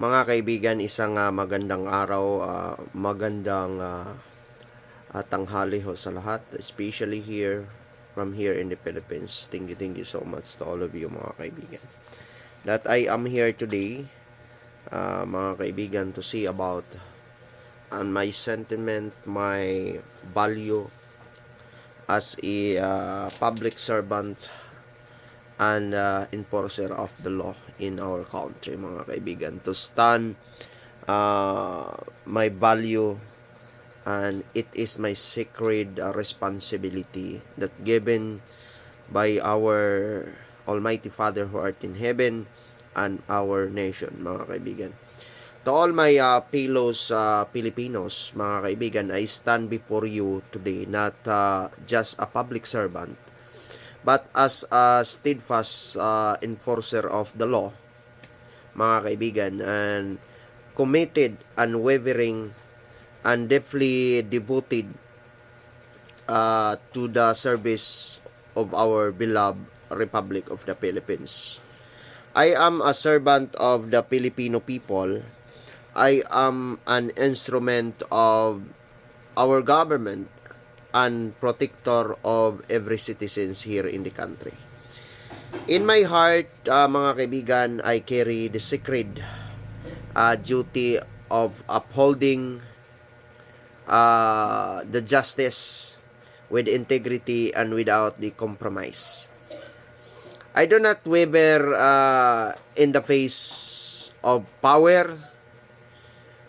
Mga kaibigan, isang ah, magandang araw, ah, magandang ah, ah, tanghali ho sa lahat, especially here from here in the Philippines. Thank you, thank you so much to all of you mga kaibigan. That I am here today, ah, mga kaibigan, to see about and my sentiment, my value as a ah, public servant and uh, enforcer of the law in our country mga kaibigan. To stand uh, my value and it is my sacred uh, responsibility that given by our almighty father who art in heaven and our nation mga kaibigan. To all my uh, fellows uh, Filipinos mga kaibigan I stand before you today not uh, just a public servant but as a steadfast uh, enforcer of the law, mga kaibigan, and committed, unwavering, and deeply devoted uh, to the service of our beloved Republic of the Philippines. I am a servant of the Filipino people. I am an instrument of our government and protector of every citizens here in the country. In my heart, uh, mga kaibigan, I carry the sacred uh, duty of upholding uh, the justice with integrity and without the compromise. I do not waver uh, in the face of power,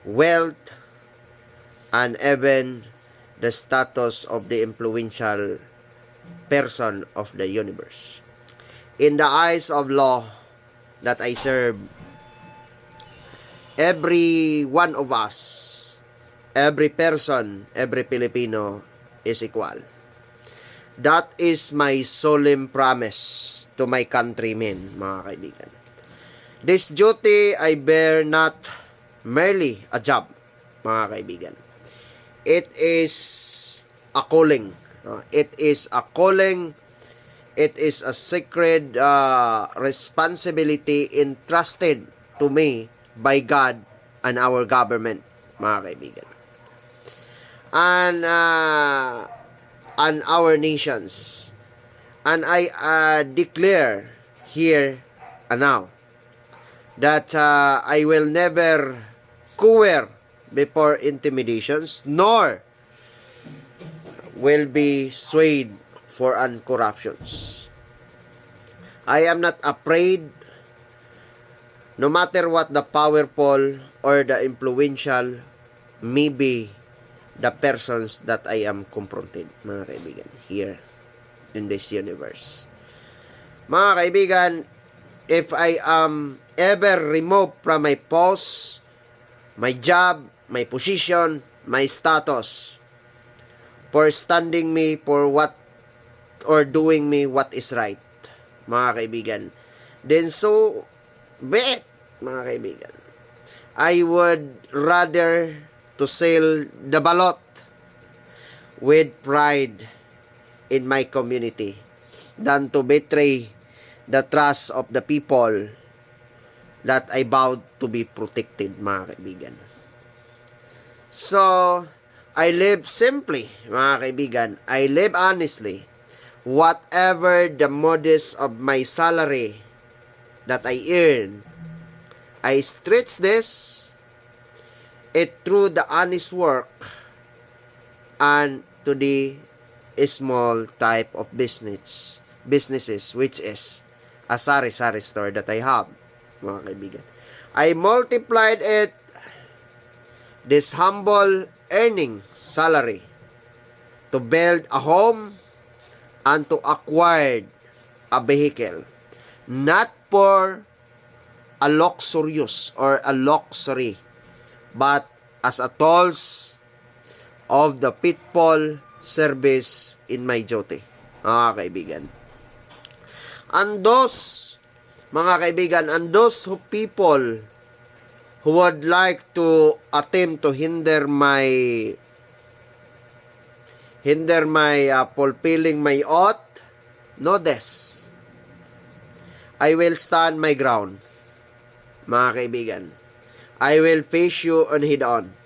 wealth, and even the status of the influential person of the universe. In the eyes of law that I serve, every one of us, every person, every Filipino is equal. That is my solemn promise to my countrymen, mga kaibigan. This duty I bear not merely a job, mga kaibigan it is a calling. Uh, it is a calling. It is a sacred uh, responsibility entrusted to me by God and our government, mga kaibigan. And, uh, and our nations. And I uh, declare here and now that uh, I will never cower before intimidations, nor will be swayed for uncorruptions. I am not afraid no matter what the powerful or the influential may be the persons that I am confronted, mga kaibigan, here in this universe. Mga kaibigan, if I am ever removed from my post, my job, my position, my status for standing me for what or doing me what is right, mga kaibigan. Then so, bet, mga kaibigan. I would rather to sail the balot with pride in my community than to betray the trust of the people that I vowed to be protected, mga kaibigan. So, I live simply, mga kaibigan. I live honestly. Whatever the modest of my salary that I earn, I stretch this it through the honest work and to the small type of business businesses which is a sari-sari store that I have mga kaibigan. I multiplied it this humble earning salary to build a home and to acquire a vehicle not for a luxurious or a luxury but as a tools of the pitfall service in my duty. Mga kaibigan and those mga kaibigan and those who people who would like to attempt to hinder my hinder my uh, fulfilling my oath know this I will stand my ground mga kaibigan I will face you on head on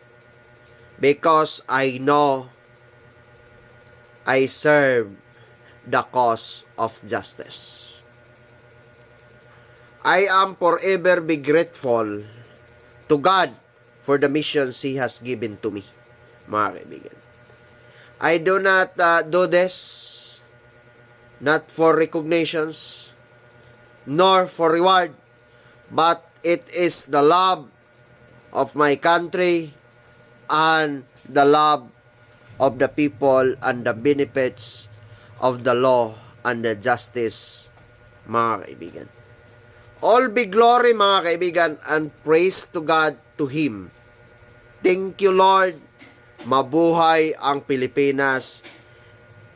because I know I serve the cause of justice. I am forever be grateful to God for the missions He has given to me, mga kaibigan. I do not uh, do this not for recognitions nor for reward, but it is the love of my country and the love of the people and the benefits of the law and the justice, mga kaibigan. All be glory, mga kaibigan, and praise to God to Him. Thank you, Lord. Mabuhay ang Pilipinas.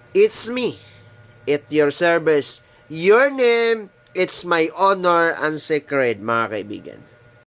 It's me, at your service. Your name, it's my honor and sacred, mga kaibigan.